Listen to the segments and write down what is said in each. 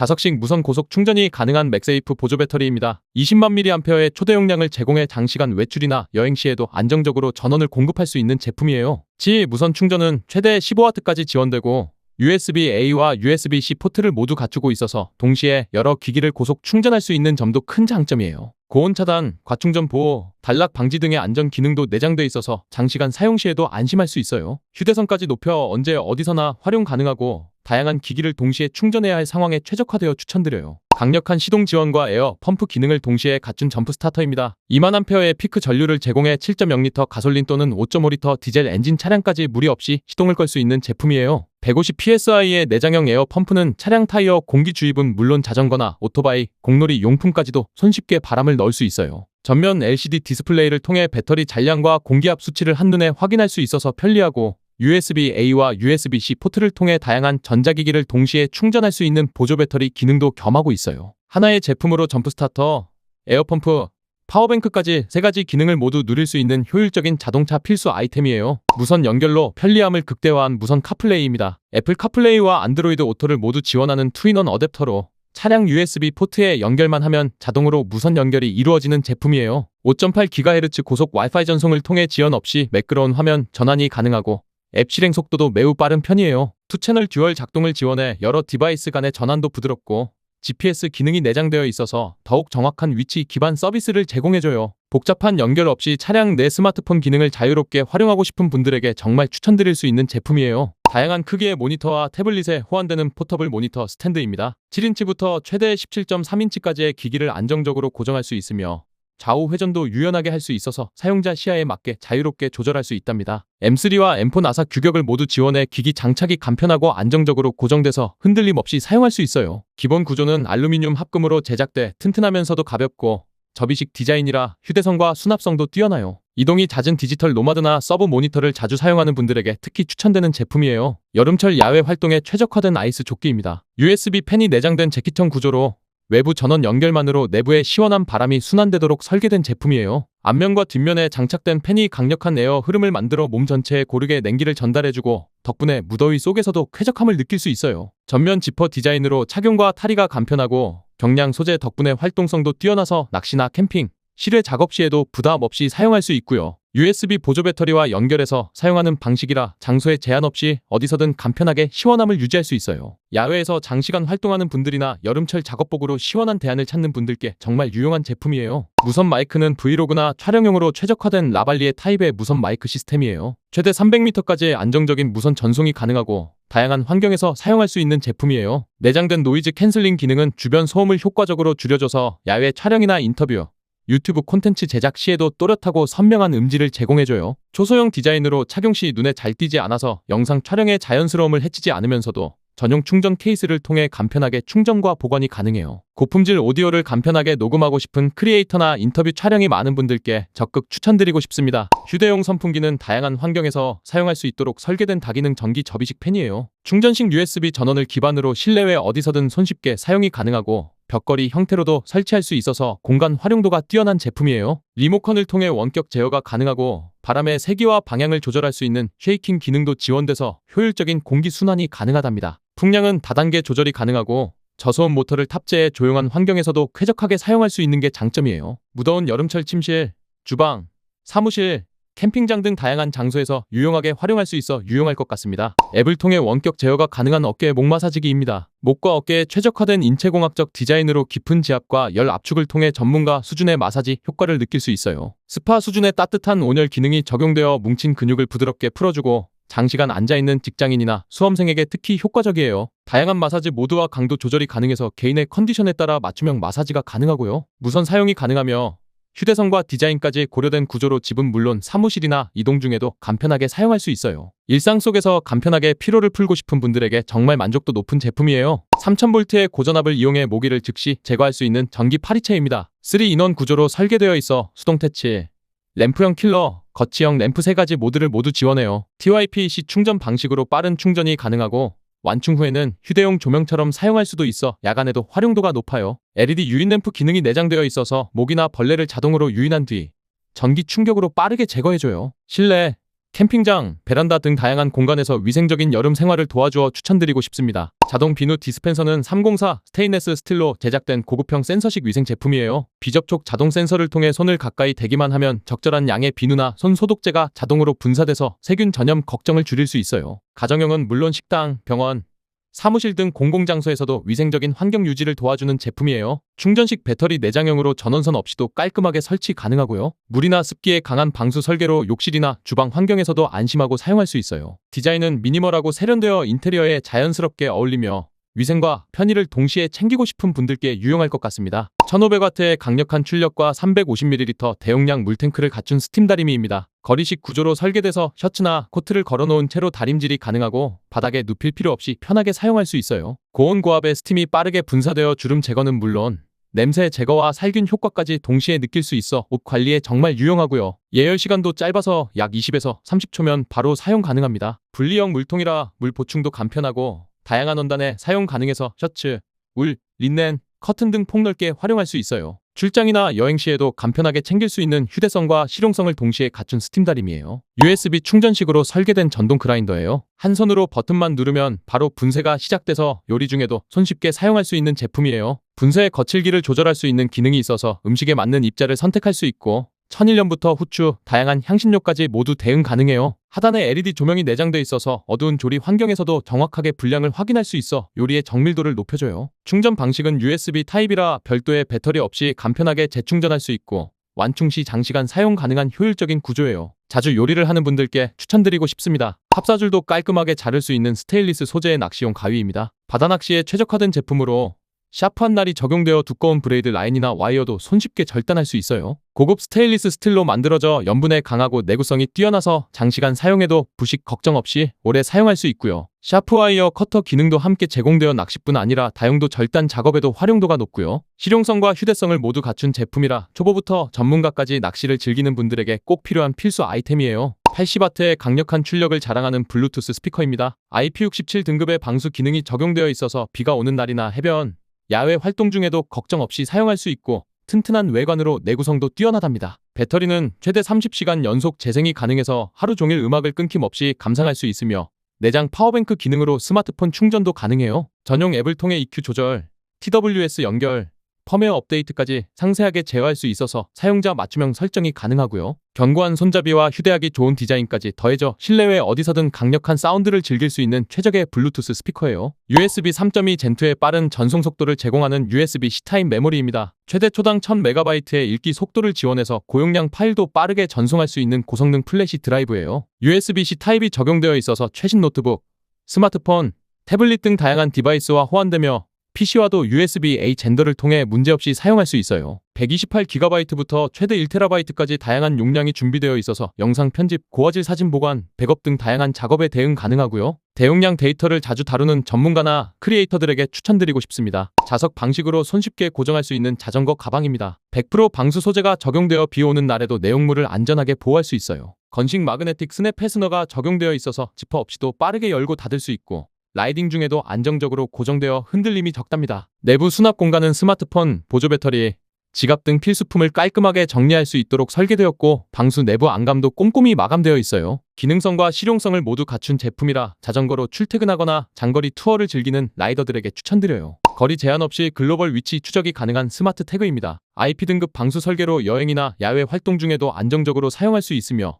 자석식 무선 고속 충전이 가능한 맥세이프 보조 배터리입니다. 20만 mAh의 초대 용량을 제공해 장시간 외출이나 여행 시에도 안정적으로 전원을 공급할 수 있는 제품이에요. 지 무선 충전은 최대 15W까지 지원되고 USB-A와 USB-C 포트를 모두 갖추고 있어서 동시에 여러 기기를 고속 충전할 수 있는 점도 큰 장점이에요. 고온 차단, 과충전 보호, 단락 방지 등의 안전 기능도 내장돼 있어서 장시간 사용 시에도 안심할 수 있어요. 휴대성까지 높여 언제 어디서나 활용 가능하고 다양한 기기를 동시에 충전해야 할 상황에 최적화되어 추천드려요. 강력한 시동 지원과 에어, 펌프 기능을 동시에 갖춘 점프 스타터입니다. 2만A의 피크 전류를 제공해 7.0L 가솔린 또는 5.5L 디젤 엔진 차량까지 무리 없이 시동을 걸 수 있는 제품이에요. 150psi의 내장형 에어 펌프는 차량 타이어 공기 주입은 물론 자전거나 오토바이, 공놀이 용품까지도 손쉽게 바람을 넣을 수 있어요. 전면 LCD 디스플레이를 통해 배터리 잔량과 공기압 수치를 한눈에 확인할 수 있어서 편리하고 USB-A와 USB-C 포트를 통해 다양한 전자기기를 동시에 충전할 수 있는 보조 배터리 기능도 겸하고 있어요. 하나의 제품으로 점프 스타터, 에어펌프, 파워뱅크까지 세 가지 기능을 모두 누릴 수 있는 효율적인 자동차 필수 아이템이에요. 무선 연결로 편리함을 극대화한 무선 카플레이입니다. 애플 카플레이와 안드로이드 오토를 모두 지원하는 투인원 어댑터로 차량 USB 포트에 연결만 하면 자동으로 무선 연결이 이루어지는 제품이에요. 5.8GHz 고속 와이파이 전송을 통해 지연 없이 매끄러운 화면 전환이 가능하고 앱 실행 속도도 매우 빠른 편이에요. 투채널 듀얼 작동을 지원해 여러 디바이스 간의 전환도 부드럽고 GPS 기능이 내장되어 있어서 더욱 정확한 위치 기반 서비스를 제공해줘요. 복잡한 연결 없이 차량 내 스마트폰 기능을 자유롭게 활용하고 싶은 분들에게 정말 추천드릴 수 있는 제품이에요. 다양한 크기의 모니터와 태블릿에 호환되는 포터블 모니터 스탠드입니다. 7인치부터 최대 17.3인치까지의 기기를 안정적으로 고정할 수 있으며 좌우 회전도 유연하게 할 수 있어서 사용자 시야에 맞게 자유롭게 조절할 수 있답니다. M3와 M4 나사 규격을 모두 지원해 기기 장착이 간편하고 안정적으로 고정돼서 흔들림 없이 사용할 수 있어요. 기본 구조는 알루미늄 합금으로 제작돼 튼튼하면서도 가볍고 접이식 디자인이라 휴대성과 수납성도 뛰어나요. 이동이 잦은 디지털 노마드나 서브 모니터를 자주 사용하는 분들에게 특히 추천되는 제품이에요. 여름철 야외 활동에 최적화된 아이스 조끼입니다. USB 팬이 내장된 재킷형 구조로 외부 전원 연결만으로 내부에 시원한 바람이 순환되도록 설계된 제품이에요. 앞면과 뒷면에 장착된 팬이 강력한 에어 흐름을 만들어 몸 전체에 고르게 냉기를 전달해주고 덕분에 무더위 속에서도 쾌적함을 느낄 수 있어요. 전면 지퍼 디자인으로 착용과 탈의가 간편하고 경량 소재 덕분에 활동성도 뛰어나서 낚시나 캠핑, 실외 작업 시에도 부담 없이 사용할 수 있고요. USB 보조 배터리와 연결해서 사용하는 방식이라 장소에 제한 없이 어디서든 간편하게 시원함을 유지할 수 있어요. 야외에서 장시간 활동하는 분들이나 여름철 작업복으로 시원한 대안을 찾는 분들께 정말 유용한 제품이에요. 무선 마이크는 브이로그나 촬영용으로 최적화된 라발리의 타입의 무선 마이크 시스템이에요. 최대 300m까지의 안정적인 무선 전송이 가능하고 다양한 환경에서 사용할 수 있는 제품이에요. 내장된 노이즈 캔슬링 기능은 주변 소음을 효과적으로 줄여줘서 야외 촬영이나 인터뷰, 유튜브 콘텐츠 제작 시에도 또렷하고 선명한 음질을 제공해줘요. 초소형 디자인으로 착용 시 눈에 잘 띄지 않아서 영상 촬영의 자연스러움을 해치지 않으면서도 전용 충전 케이스를 통해 간편하게 충전과 보관이 가능해요. 고품질 오디오를 간편하게 녹음하고 싶은 크리에이터나 인터뷰 촬영이 많은 분들께 적극 추천드리고 싶습니다. 휴대용 선풍기는 다양한 환경에서 사용할 수 있도록 설계된 다기능 전기 접이식 팬이에요. 충전식 USB 전원을 기반으로 실내외 어디서든 손쉽게 사용이 가능하고 벽걸이 형태로도 설치할 수 있어서 공간 활용도가 뛰어난 제품이에요. 리모컨을 통해 원격 제어가 가능하고 바람의 세기와 방향을 조절할 수 있는 쉐이킹 기능도 지원돼서 효율적인 공기 순환이 가능하답니다. 풍량은 다단계 조절이 가능하고 저소음 모터를 탑재해 조용한 환경에서도 쾌적하게 사용할 수 있는 게 장점이에요. 무더운 여름철 침실, 주방, 사무실, 캠핑장 등 다양한 장소에서 유용하게 활용할 수 있어 유용할 것 같습니다. 앱을 통해 원격 제어가 가능한 어깨 목 마사지기입니다. 목과 어깨에 최적화된 인체공학적 디자인으로 깊은 지압과 열 압축을 통해 전문가 수준의 마사지 효과를 느낄 수 있어요. 스파 수준의 따뜻한 온열 기능이 적용되어 뭉친 근육을 부드럽게 풀어주고 장시간 앉아있는 직장인이나 수험생에게 특히 효과적이에요. 다양한 마사지 모드와 강도 조절이 가능해서 개인의 컨디션에 따라 맞춤형 마사지가 가능하고요. 무선 사용이 가능하며 휴대성과 디자인까지 고려된 구조로 집은 물론 사무실이나 이동 중에도 간편하게 사용할 수 있어요. 일상 속에서 간편하게 피로를 풀고 싶은 분들에게 정말 만족도 높은 제품이에요. 3000V의 고전압을 이용해 모기를 즉시 제거할 수 있는 전기 파리채입니다. 3인원 구조로 설계되어 있어 수동 퇴치, 램프형 킬러, 거치형 램프 3가지 모드를 모두 지원해요. TYP-C 충전 방식으로 빠른 충전이 가능하고 완충 후에는 휴대용 조명처럼 사용할 수도 있어 야간에도 활용도가 높아요. LED 유인램프 기능이 내장되어 있어서 모기나 벌레를 자동으로 유인한 뒤 전기 충격으로 빠르게 제거해줘요. 실내 캠핑장, 베란다 등 다양한 공간에서 위생적인 여름 생활을 도와주어 추천드리고 싶습니다. 자동 비누 디스펜서는 304 스테인레스 스틸로 제작된 고급형 센서식 위생 제품이에요. 비접촉 자동 센서를 통해 손을 가까이 대기만 하면 적절한 양의 비누나 손 소독제가 자동으로 분사돼서 세균 전염 걱정을 줄일 수 있어요. 가정용은 물론 식당, 병원, 사무실 등 공공장소에서도 위생적인 환경 유지를 도와주는 제품이에요. 충전식 배터리 내장형으로 전원선 없이도 깔끔하게 설치 가능하고요. 물이나 습기에 강한 방수 설계로 욕실이나 주방 환경에서도 안심하고 사용할 수 있어요. 디자인은 미니멀하고 세련되어 인테리어에 자연스럽게 어울리며 위생과 편의를 동시에 챙기고 싶은 분들께 유용할 것 같습니다. 1500W의 강력한 출력과 350ml 대용량 물탱크를 갖춘 스팀 다리미입니다. 거리식 구조로 설계돼서 셔츠나 코트를 걸어놓은 채로 다림질이 가능하고 바닥에 눕힐 필요 없이 편하게 사용할 수 있어요. 고온 고압의 스팀이 빠르게 분사되어 주름 제거는 물론 냄새 제거와 살균 효과까지 동시에 느낄 수 있어 옷 관리에 정말 유용하고요. 예열 시간도 짧아서 약 20에서 30초면 바로 사용 가능합니다. 분리형 물통이라 물 보충도 간편하고 다양한 원단에 사용 가능해서 셔츠, 울, 린넨, 커튼 등 폭넓게 활용할 수 있어요. 출장이나 여행 시에도 간편하게 챙길 수 있는 휴대성과 실용성을 동시에 갖춘 스팀 다림이에요. USB 충전식으로 설계된 전동 그라인더예요. 한 손으로 버튼만 누르면 바로 분쇄가 시작돼서 요리 중에도 손쉽게 사용할 수 있는 제품이에요. 분쇄의 거칠기를 조절할 수 있는 기능이 있어서 음식에 맞는 입자를 선택할 수 있고 천일염부터 후추, 다양한 향신료까지 모두 대응 가능해요. 하단에 LED 조명이 내장돼 있어서 어두운 조리 환경에서도 정확하게 분량을 확인할 수 있어 요리의 정밀도를 높여줘요. 충전 방식은 USB 타입이라 별도의 배터리 없이 간편하게 재충전할 수 있고 완충 시 장시간 사용 가능한 효율적인 구조예요. 자주 요리를 하는 분들께 추천드리고 싶습니다. 합사줄도 깔끔하게 자를 수 있는 스테인리스 소재의 낚시용 가위입니다. 바다 낚시에 최적화된 제품으로 샤프한 날이 적용되어 두꺼운 브레이드 라인이나 와이어도 손쉽게 절단할 수 있어요. 고급 스테인리스 스틸로 만들어져 염분에 강하고 내구성이 뛰어나서 장시간 사용해도 부식 걱정 없이 오래 사용할 수 있고요. 샤프 와이어 커터 기능도 함께 제공되어 낚시뿐 아니라 다용도 절단 작업에도 활용도가 높고요. 실용성과 휴대성을 모두 갖춘 제품이라 초보부터 전문가까지 낚시를 즐기는 분들에게 꼭 필요한 필수 아이템이에요. 80W의 강력한 출력을 자랑하는 블루투스 스피커입니다. IP67 등급의 방수 기능이 적용되어 있어서 비가 오는 날이나 해변, 야외 활동 중에도 걱정 없이 사용할 수 있고 튼튼한 외관으로 내구성도 뛰어나답니다. 배터리는 최대 30시간 연속 재생이 가능해서 하루 종일 음악을 끊김 없이 감상할 수 있으며 내장 파워뱅크 기능으로 스마트폰 충전도 가능해요. 전용 앱을 통해 EQ 조절, TWS 연결, 펌웨어 업데이트까지 상세하게 제어할 수 있어서 사용자 맞춤형 설정이 가능하고요. 견고한 손잡이와 휴대하기 좋은 디자인까지 더해져 실내외 어디서든 강력한 사운드를 즐길 수 있는 최적의 블루투스 스피커예요. USB 3.2 젠2의 빠른 전송 속도를 제공하는 USB-C 타입 메모리입니다. 최대 초당 1000MB의 읽기 속도를 지원해서 고용량 파일도 빠르게 전송할 수 있는 고성능 플래시 드라이브예요. USB-C 타입이 적용되어 있어서 최신 노트북, 스마트폰, 태블릿 등 다양한 디바이스와 호환되며 PC와도 USB-A 젠더를 통해 문제없이 사용할 수 있어요. 128GB부터 최대 1TB까지 다양한 용량이 준비되어 있어서 영상 편집, 고화질 사진 보관, 백업 등 다양한 작업에 대응 가능하고요. 대용량 데이터를 자주 다루는 전문가나 크리에이터들에게 추천드리고 싶습니다. 자석 방식으로 손쉽게 고정할 수 있는 자전거 가방입니다. 100% 방수 소재가 적용되어 비 오는 날에도 내용물을 안전하게 보호할 수 있어요. 건식 마그네틱 스냅 패스너가 적용되어 있어서 지퍼 없이도 빠르게 열고 닫을 수 있고 라이딩 중에도 안정적으로 고정되어 흔들림이 적답니다. 내부 수납 공간은 스마트폰, 보조 배터리, 지갑 등 필수품을 깔끔하게 정리할 수 있도록 설계되었고 방수 내부 안감도 꼼꼼히 마감되어 있어요. 기능성과 실용성을 모두 갖춘 제품이라 자전거로 출퇴근하거나 장거리 투어를 즐기는 라이더들에게 추천드려요. 거리 제한 없이 글로벌 위치 추적이 가능한 스마트 태그입니다. IP 등급 방수 설계로 여행이나 야외 활동 중에도 안정적으로 사용할 수 있으며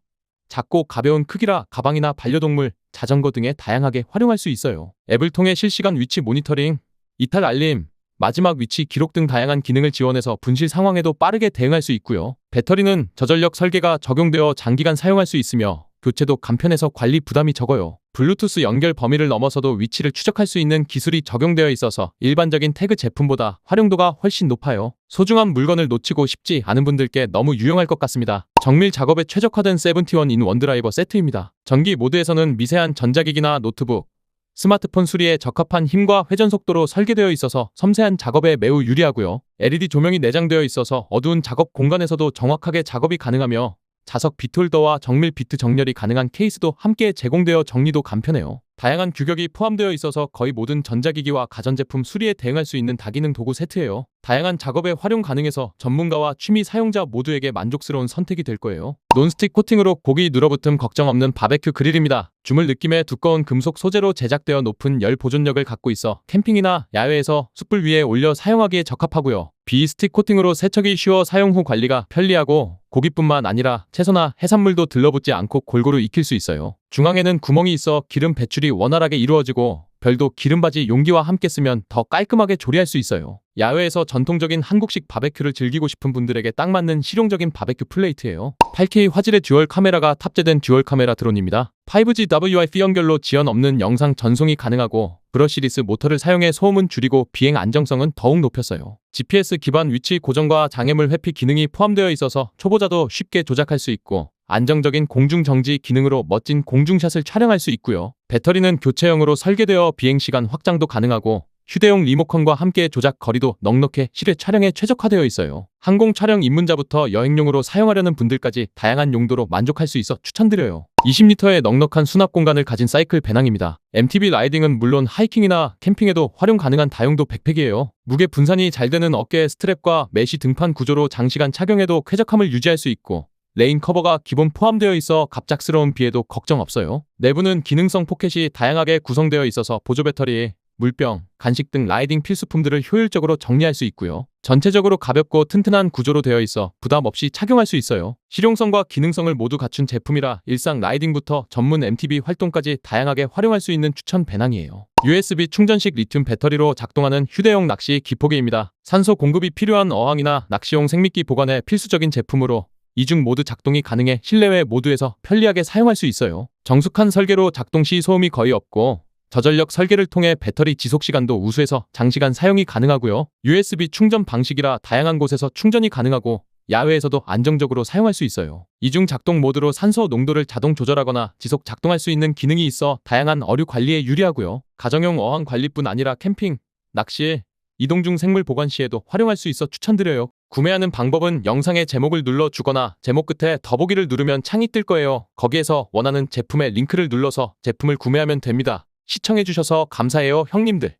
작고 가벼운 크기라 가방이나 반려동물, 자전거 등에 다양하게 활용할 수 있어요. 앱을 통해 실시간 위치 모니터링, 이탈 알림, 마지막 위치 기록 등 다양한 기능을 지원해서 분실 상황에도 빠르게 대응할 수 있고요. 배터리는 저전력 설계가 적용되어 장기간 사용할 수 있으며 교체도 간편해서 관리 부담이 적어요. 블루투스 연결 범위를 넘어서도 위치를 추적할 수 있는 기술이 적용되어 있어서 일반적인 태그 제품보다 활용도가 훨씬 높아요. 소중한 물건을 놓치고 싶지 않은 분들께 너무 유용할 것 같습니다. 정밀 작업에 최적화된 세븐티원인 원드라이버 세트입니다. 전기 모드에서는 미세한 전자기기나 노트북, 스마트폰 수리에 적합한 힘과 회전 속도로 설계되어 있어서 섬세한 작업에 매우 유리하고요. LED 조명이 내장되어 있어서 어두운 작업 공간에서도 정확하게 작업이 가능하며 자석 비트홀더와 정밀 비트 정렬이 가능한 케이스도 함께 제공되어 정리도 간편해요. 다양한 규격이 포함되어 있어서 거의 모든 전자기기와 가전제품 수리에 대응할 수 있는 다기능 도구 세트예요. 다양한 작업에 활용 가능해서 전문가와 취미 사용자 모두에게 만족스러운 선택이 될 거예요. 논스틱 코팅으로 고기 눌어붙음 걱정 없는 바베큐 그릴입니다. 주물 느낌의 두꺼운 금속 소재로 제작되어 높은 열 보존력을 갖고 있어 캠핑이나 야외에서 숯불 위에 올려 사용하기에 적합하고요. 비스틱 코팅으로 세척이 쉬워 사용 후 관리가 편리하고 고기뿐만 아니라 채소나 해산물도 들러붙지 않고 골고루 익힐 수 있어요. 중앙에는 구멍이 있어 기름 배출이 원활하게 이루어지고 별도 기름바지 용기와 함께 쓰면 더 깔끔하게 조리할 수 있어요. 야외에서 전통적인 한국식 바베큐를 즐기고 싶은 분들에게 딱 맞는 실용적인 바베큐 플레이트예요. 8K 화질의 듀얼 카메라가 탑재된 듀얼 카메라 드론입니다. 5G WiFi 연결로 지연 없는 영상 전송이 가능하고 브러시리스 모터를 사용해 소음은 줄이고 비행 안정성은 더욱 높였어요. GPS 기반 위치 고정과 장애물 회피 기능이 포함되어 있어서 초보자도 쉽게 조작할 수 있고 안정적인 공중 정지 기능으로 멋진 공중샷을 촬영할 수 있고요. 배터리는 교체형으로 설계되어 비행 시간 확장도 가능하고 휴대용 리모컨과 함께 조작 거리도 넉넉해 실외 촬영에 최적화되어 있어요. 항공 촬영 입문자부터 여행용으로 사용하려는 분들까지 다양한 용도로 만족할 수 있어 추천드려요. 20리터의 넉넉한 수납 공간을 가진 사이클 배낭입니다. MTB 라이딩은 물론 하이킹이나 캠핑에도 활용 가능한 다용도 백팩이에요. 무게 분산이 잘 되는 어깨 스트랩과 메쉬 등판 구조로 장시간 착용해도 쾌적함을 유지할 수 있고 레인 커버가 기본 포함되어 있어 갑작스러운 비에도 걱정 없어요. 내부는 기능성 포켓이 다양하게 구성되어 있어서 보조 배터리, 물병, 간식 등 라이딩 필수품들을 효율적으로 정리할 수 있고요. 전체적으로 가볍고 튼튼한 구조로 되어 있어 부담 없이 착용할 수 있어요. 실용성과 기능성을 모두 갖춘 제품이라 일상 라이딩부터 전문 MTB 활동까지 다양하게 활용할 수 있는 추천 배낭이에요. USB 충전식 리튬 배터리로 작동하는 휴대용 낚시 기포기입니다. 산소 공급이 필요한 어항이나 낚시용 생미끼 보관에 필수적인 제품으로 이중 모드 작동이 가능해 실내외 모두에서 편리하게 사용할 수 있어요. 정숙한 설계로 작동 시 소음이 거의 없고 저전력 설계를 통해 배터리 지속 시간도 우수해서 장시간 사용이 가능하고요. USB 충전 방식이라 다양한 곳에서 충전이 가능하고 야외에서도 안정적으로 사용할 수 있어요. 이중 작동 모드로 산소 농도를 자동 조절하거나 지속 작동할 수 있는 기능이 있어 다양한 어류 관리에 유리하고요. 가정용 어항 관리뿐 아니라 캠핑, 낚시, 이동 중 생물 보관 시에도 활용할 수 있어 추천드려요. 구매하는 방법은 영상의 제목을 눌러 주거나 제목 끝에 더보기를 누르면 창이 뜰 거예요. 거기에서 원하는 제품의 링크를 눌러서 제품을 구매하면 됩니다. 시청해주셔서 감사해요, 형님들.